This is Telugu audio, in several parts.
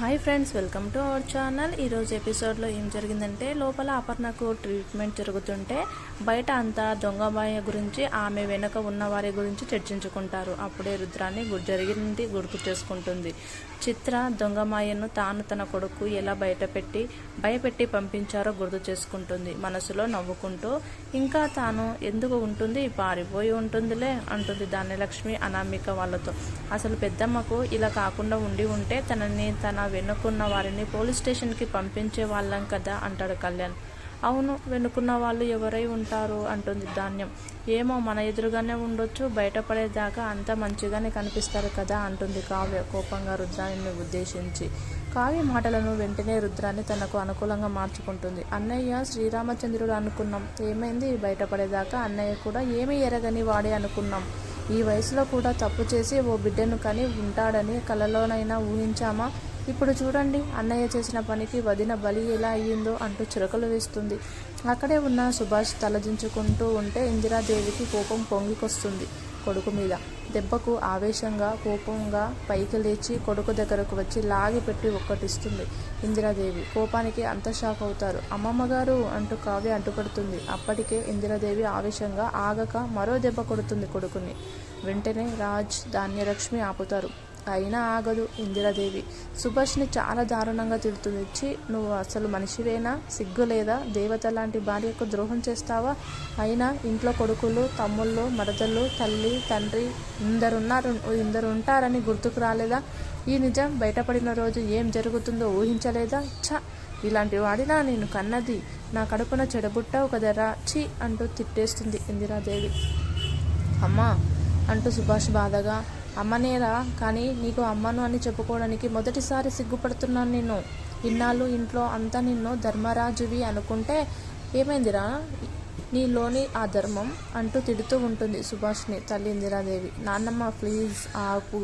Hi friends welcome to our channel. ఈరోజు ఎపిసోడ్లో ఏం జరిగిందంటే లోపల అపర్ణకు ట్రీట్మెంట్ జరుగుతుంటే బయట అంతా దొంగబాయ గురించి ఆమె వెనుక ఉన్న వారి గురించి చర్చించుకుంటారు. అప్పుడే రుద్రాన్ని జరిగింది గుర్తు చేసుకుంటుంది. చిత్ర దొంగమాయను తాను తన కొడుకు ఎలా బయటపెట్టి భయపెట్టి పంపించారో గుర్తు చేసుకుంటుంది. మనసులో నవ్వుకుంటూ ఇంకా తాను ఎందుకు ఉంటుంది? పారిపోయి ఉంటుందిలే అంటుంది ధాన్యలక్ష్మి అనామిక వాళ్ళతో. అసలు పెద్దమ్మకు ఇలా కాకుండా ఉండి ఉంటే తనని తన వెనుకున్న వారిని పోలీస్ స్టేషన్కి పంపించే వాళ్ళం కదా అంటాడు కళ్యాణ్. అవును వెనుకున్న వాళ్ళు ఎవరై ఉంటారు అంటుంది ధాన్యం. ఏమో మన ఎదురుగానే ఉండొచ్చు బయటపడేదాకా అంత మంచిగానే కనిపిస్తారు కదా అంటుంది కావ్య కోపంగా రుద్రాన్ని ఉద్దేశించి. కావ్య మాటలను వెంటనే రుద్రాన్ని తనకు అనుకూలంగా మార్చుకుంటుంది. అన్నయ్య శ్రీరామచంద్రుడు అనుకున్నాం. ఏమైంది? బయటపడేదాకా అన్నయ్య కూడా ఏమీ ఎరగని వాడే అనుకున్నాం. ఈ వయసులో కూడా తప్పు చేసి ఓ బిడ్డను కని ఉంటాడని కలలోనైనా ఊహించామా? ఇప్పుడు చూడండి అన్నయ్య చేసిన పనికి వదిన బలి ఎలా అయ్యిందో అంటూ చిరకలు వేస్తుంది. అక్కడే ఉన్న సుభాష్ తలదించుకుంటూ ఉంటే ఇందిరాదేవికి కోపం పొంగికొస్తుంది కొడుకు మీద. దెబ్బకు ఆవేశంగా కోపంగా పైకి లేచి కొడుకు దగ్గరకు వచ్చి లాగి పెట్టి ఒక్కటిస్తుంది ఇందిరాదేవి. కోపానికి అంత షాక్ అవుతారు. అమ్మమ్మ గారు అంటూ కావ్య అంటుపడుతుంది. అప్పటికే ఇందిరాదేవి ఆవేశంగా ఆగక మరో దెబ్బ కొడుతుంది కొడుకుని. వెంటనే రాజ్ ధాన్యలక్ష్మి ఆపుతారు. అయినా ఆగదు ఇందిరాదేవి. సుభాష్ని చాలా దారుణంగా తిడుతుంది. ఛీ నువ్వు అసలు మనిషివేనా? సిగ్గు లేదా? దేవత లాంటి భార్యకు ద్రోహం చేస్తావా? అయినా ఇంట్లో కొడుకులు తమ్ముళ్ళు మరదళ్ళు తల్లి తండ్రి ఇందరున్నారు ఇందరు ఉంటారని గుర్తుకు రాలేదా? ఈ నిజం బయటపడిన రోజు ఏం జరుగుతుందో ఊహించలేదా? ఛ ఇలాంటి వాడినా నేను కన్నది. నా కడుపున చెడబుట్టావు కదరా? ఛీ అంటూ తిట్టేస్తుంది ఇందిరాదేవి. అమ్మా అంటూ సుభాష్ బాధగా. అమ్మనేరా కానీ నీకు అమ్మను అని చెప్పుకోవడానికి మొదటిసారి సిగ్గుపడుతున్నాను నేను ఇన్నాళ్ళు ఇంట్లో అంతా నిన్ను ధర్మరాజువి అనుకుంటే ఏమైందిరా? నీలోని ఆ ధర్మం అంటూ తిడుతూ ఉంటుంది సుభాష్ని తల్లి ఇందిరాదేవి నాన్నమ్మ ప్లీజ్ ఆపు.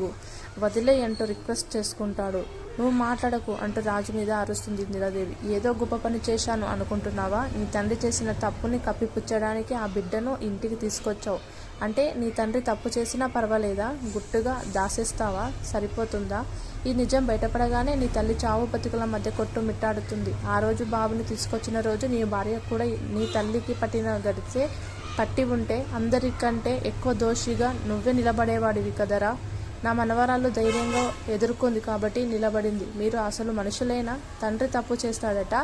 వదిలే అంటూ రిక్వెస్ట్ చేసుకుంటాడు. నువ్వు మాట్లాడకు అంటూ రాజు మీద అరుస్తుంది ఇందిరాదేవి. ఏదో గొప్ప పని చేశాను అనుకుంటున్నావా? నీ తండ్రి చేసిన తప్పుని కప్పిపుచ్చడానికి ఆ బిడ్డను ఇంటికి తీసుకొచ్చావు. అంటే నీ తండ్రి తప్పు చేసినా పర్వాలేదా? గుట్టుగా దాసేస్తావా? సరిపోతుందా? ఈ నిజం బయటపడగానే నీ తల్లి చావు బతుకుల మధ్య కొట్టు మిట్టాడుతుంది. ఆ రోజు బాబుని తీసుకొచ్చిన రోజు నీ భార్య కూడా నీ తల్లికి పట్టిన గడిచే పట్టి ఉంటే అందరికంటే ఎక్కువ దోషిగా నువ్వే నిలబడేవాడివి కదరా? నా మనవరాలు ధైర్యంగా ఎదుర్కొంది కాబట్టి నిలబడింది. మీరు అసలు మనుషులైనా? తండ్రి తప్పు చేస్తాడట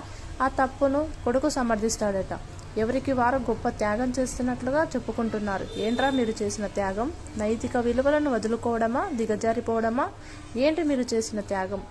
ఆ తప్పును కొడుకు సమర్థిస్తాడట. ఎవరికి వారు గొప్ప త్యాగం చేస్తున్నట్లుగా చెప్పుకుంటున్నారు. ఏంట్రా మీరు చేసిన త్యాగం? నైతిక విలువలను వదులుకోవడమా? దిగజారిపోవడమా? ఏంటి మీరు చేసిన త్యాగం?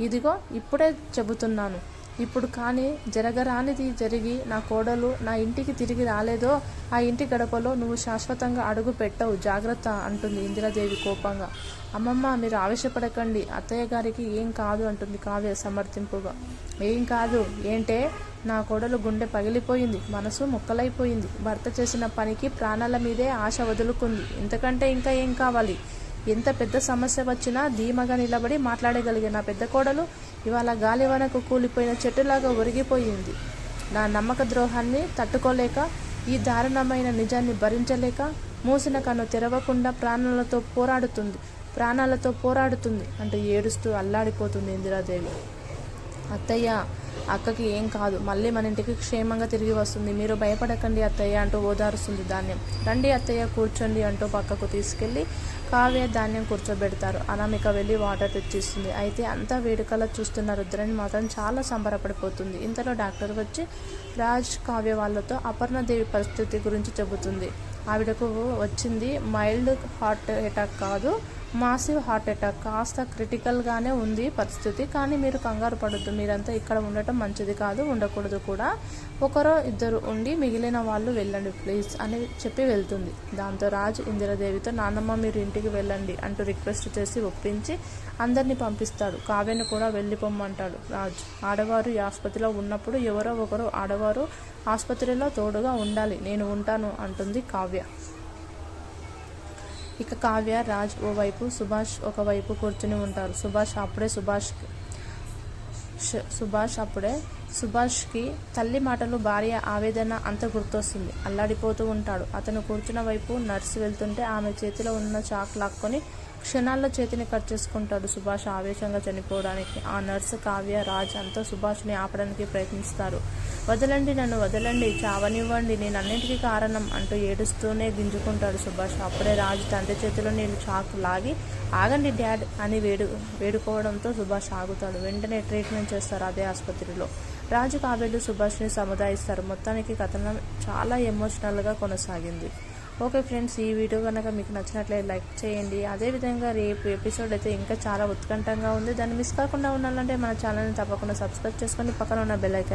ఇదిగో ఇప్పుడే చెబుతున్నాను. ఇప్పుడు కానీ జరగరానిది జరిగి నా కోడలు నా ఇంటికి తిరిగి రాలేదో ఆ ఇంటి గడపలో నువ్వు శాశ్వతంగా అడుగు పెట్టవు. జాగ్రత్త అంటుంది ఇందిరాదేవి కోపంగా. అమ్మమ్మ మీరు ఆవేశపడకండి. అత్తయ్య గారికి ఏం కాదు అంటుంది కావ్య సమర్థింపుగా. ఏం కాదు ఏంటే? నా కోడలు గుండె పగిలిపోయింది. మనసు ముక్కలైపోయింది. భర్త చేసిన పనికి ప్రాణాల మీదే ఆశ వదులుకుంది. ఇంతకంటే ఇంకా ఏం కావాలి? ఎంత పెద్ద సమస్య వచ్చినా ధీమగా నిలబడి మాట్లాడగలిగే నా పెద్ద కోడలు ఇవాళ గాలివనకు కూలిపోయిన చెట్టులాగా ఒరిగిపోయింది. నా నమ్మక ద్రోహాన్ని తట్టుకోలేక ఈ దారుణమైన నిజాన్ని భరించలేక మూసిన కన్ను తెరవకుండా ప్రాణాలతో పోరాడుతుంది ప్రాణాలతో పోరాడుతుంది అంటూ ఏడుస్తూ అల్లాడిపోతుంది ఇందిరాదేవి. అత్తయ్య అక్కకి ఏం కాదు మళ్ళీ మన ఇంటికి క్షేమంగా తిరిగి వస్తుంది. మీరు భయపడకండి అత్తయ్య అంటూ ఓదారుస్తుంది ధాన్యం. రండి అత్తయ్య కూర్చోండి అంటూ పక్కకు తీసుకెళ్ళి కావ్య ధాన్యం కూర్చోబెడతారు. అనామిక వెళ్ళి వాటర్ తెచ్చిస్తుంది. అయితే అంతా వేడుకలా చూస్తున్న రుద్రని మాత్రం చాలా సంబరపడిపోతుంది. ఇంతలో డాక్టర్ వచ్చి రాజ్ కావ్య వాళ్ళతో అపర్ణదేవి పరిస్థితి గురించి చెబుతుంది. ఆవిడకు వచ్చింది మైల్డ్ హార్ట్ అటాక్ కాదు. మాసివ్ హార్ట్ అటాక్ కాస్త క్రిటికల్గానే ఉంది పరిస్థితి కానీ మీరు కంగారు పడద్దు. మీరంతా ఇక్కడ ఉండటం మంచిది కాదు ఉండకూడదు కూడా. ఒకరో ఇద్దరు ఉండి మిగిలిన వాళ్ళు వెళ్ళండి ప్లీజ్ అని చెప్పి వెళ్తుంది. దాంతో రాజు ఇందిరాదేవితో నాన్నమ్మ మీరు ఇంటికి వెళ్ళండి అంటూ రిక్వెస్ట్ చేసి ఒప్పించి అందరినీ పంపిస్తాడు. కావ్యను కూడా వెళ్ళిపోమ్మంటాడు రాజు. ఆడవారు ఈ ఆసుపత్రిలో ఉన్నప్పుడు ఎవరో ఒకరు ఆడవారు ఆసుపత్రిలో తోడుగా ఉండాలి. నేను ఉంటాను అంటుంది కావ్య. ఇక కావ్య రాజ్ ఓవైపు సుభాష్ ఒకవైపు కూర్చుని ఉంటారు. సుభాష్ అప్పుడే సుభాష్ సుభాష్ అప్పుడే సుభాష్కి తల్లి మాటలు భార్య ఆవేదన అంత గుర్తొస్తుంది. అల్లాడిపోతూ ఉంటాడు. అతను కూర్చున్న వైపు నర్సు వెళ్తుంటే ఆమె చేతిలో ఉన్న చాక్ లాక్కొని క్షణాల్లో చేతిని కట్ చేసుకుంటాడు సుభాష్ ఆవేశంగా చనిపోవడానికి. ఆ నర్సు కావ్య రాజ్ అంతా సుభాష్ని ఆపడానికి ప్రయత్నిస్తారు. వదలండి నన్ను వదలండి చావనివ్వండి. నేను అన్నింటికీ కారణం అంటూ ఏడుస్తూనే గింజుకుంటాడు సుభాష్. అప్పుడే రాజు తండ్రి చేతిలో నేను చాకు లాగి ఆగండి డాడ్ అని వేడు వేడుకోవడంతో సుభాష్ ఆగుతాడు. వెంటనే ట్రీట్మెంట్ చేస్తారు అదే ఆసుపత్రిలో. రాజు కాబేలు సుభాష్ని సముదాయిస్తారు. మొత్తానికి కథనం చాలా ఎమోషనల్గా కొనసాగింది. ఓకే ఫ్రెండ్స్ ఈ వీడియో కనుక మీకు నచ్చినట్లయితే లైక్ చేయండి. అదేవిధంగా రేపు ఎపిసోడ్ అయితే ఇంకా చాలా ఉత్కంఠంగా ఉంది. దాన్ని మిస్ కాకుండా ఉండాలంటే మన ఛానల్ని తప్పకుండా సబ్స్క్రైబ్ చేసుకొని పక్కన ఉన్న బెల్ ఐకాన్